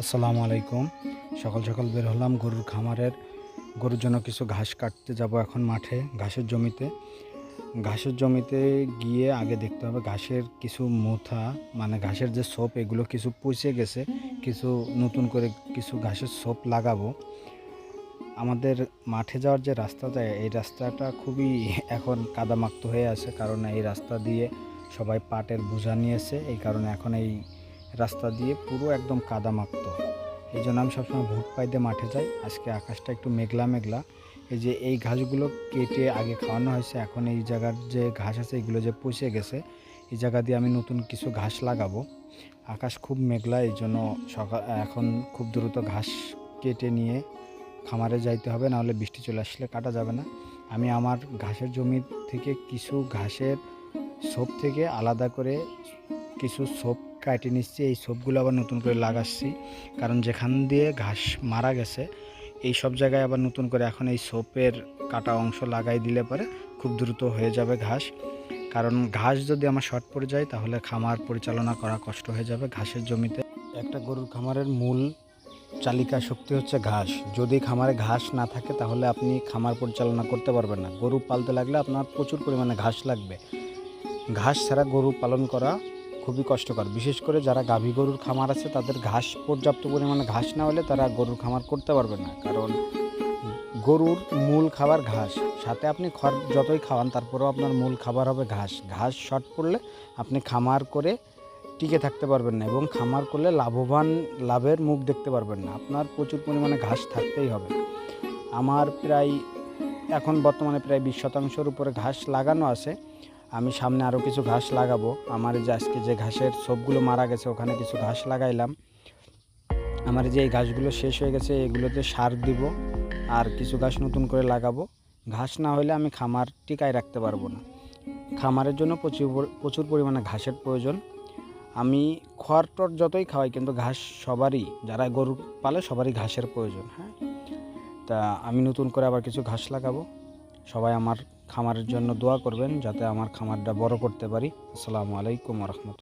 আসসালামু আলাইকুম। সকাল সকাল বের হলাম গরুর খামারের। গরুর জন্য কিছু ঘাস কাটতে যাব এখন মাঠে, ঘাসের জমিতে। ঘাসের জমিতে গিয়ে আগে দেখতে হবে ঘাসের কিছু মোথা মানে ঘাসের যে সোপ, এগুলো কিছু পচে গেছে। কিছু নতুন করে কিছু ঘাসের সোপ লাগাবো। আমাদের মাঠে যাওয়ার যে রাস্তা যায় এই রাস্তাটা খুবই এখন কাদামাক্ত হয়ে আছে। কারণ এই রাস্তা দিয়ে সবাই পাটের বোঝা নিয়েছে। এই কারণে এখন এই রাস্তা দিয়ে পুরো একদম কাদামাক্ত। এই জন্য আমি সবসময় ভোট পাইতে মাঠে যাই। আজকে আকাশটা একটু মেঘলা মেঘলা। এই যে এই ঘাসগুলো কেটে আগে খাওয়ানো হয়েছে, এখন এই জায়গার যে ঘাস আছে, এগুলো যে পচে গেছে, এই জায়গা দিয়ে আমি নতুন কিছু ঘাস লাগাবো। আকাশ খুব মেঘলা, এই জন্য সকাল, এখন খুব দ্রুত ঘাস কেটে নিয়ে খামারে যাইতে হবে, নাহলে বৃষ্টি চলে আসলে কাটা যাবে না। আমি আমার ঘাসের জমি থেকে কিছু ঘাসের সোপ থেকে আলাদা করে কিছু সোপ কাটে নিচ্ছি, এই সোপগুলো আবার নতুন করে লাগাচ্ছি। কারণ যেখান দিয়ে ঘাস মারা গেছে, এই সব জায়গায় আবার নতুন করে এখন এই সোপের কাটা অংশ লাগাই দিলে পরে খুব দ্রুত হয়ে যাবে ঘাস। কারণ ঘাস যদি আমার শর্ট পড়ে যায়, তাহলে খামার পরিচালনা করা কষ্ট হয়ে যাবে ঘাসের জমিতে। একটা গরুর খামারের মূল চালিকা শক্তি হচ্ছে ঘাস। যদি খামারে ঘাস না থাকে, তাহলে আপনি খামার পরিচালনা করতে পারবেন না। গরু পালতে লাগলে আপনার প্রচুর পরিমাণে ঘাস লাগবে। ঘাস ছাড়া গরু পালন করা খুবই কষ্টকর। বিশেষ করে যারা গাভী গরুর খামার আছে, তাদের ঘাস, পর্যাপ্ত পরিমাণে ঘাস না হলে তারা গরুর খামার করতে পারবে না। কারণ গরুর মূল খাবার ঘাস। সাথে আপনি খড় যতই খাওয়ান, তারপরেও আপনার মূল খাবার হবে ঘাস। ঘাস শর্ট পড়লে আপনি খামার করে টিকে থাকতে পারবেন না এবং খামার করলে লাভবান, লাভের মুখ দেখতে পারবেন না। আপনার প্রচুর পরিমাণে ঘাস থাকতেই হবে। আমার প্রায়, এখন বর্তমানে প্রায় বিশ শতাংশের উপরে ঘাস লাগানো আছে। আমি সামনে আরও কিছু ঘাস লাগাবো। আমার যে আজকে যে ঘাসের সবগুলো মারা গেছে, ওখানে কিছু ঘাস লাগাইলাম। আমার যে এই ঘাসগুলো শেষ হয়ে গেছে, এগুলোতে সার দিব আর কিছু ঘাস নতুন করে লাগাবো। ঘাস না হলে আমি খামার টিকায় রাখতে পারব না। খামারের জন্য প্রচুর প্রচুর পরিমাণে ঘাসের প্রয়োজন। আমি খড় টর যতই খাওয়াই, কিন্তু ঘাস সবারই, যারা গরু পালে সবারই ঘাসের প্রয়োজন হ্যাঁ? তা আমি নতুন করে আবার কিছু ঘাস লাগাবো। সবাই আমার খামারের জন্য দোয়া করবেন যাতে আমার খামারটা বড় করতে পারি। আসসালামু আলাইকুম রহমতুল্লাহ।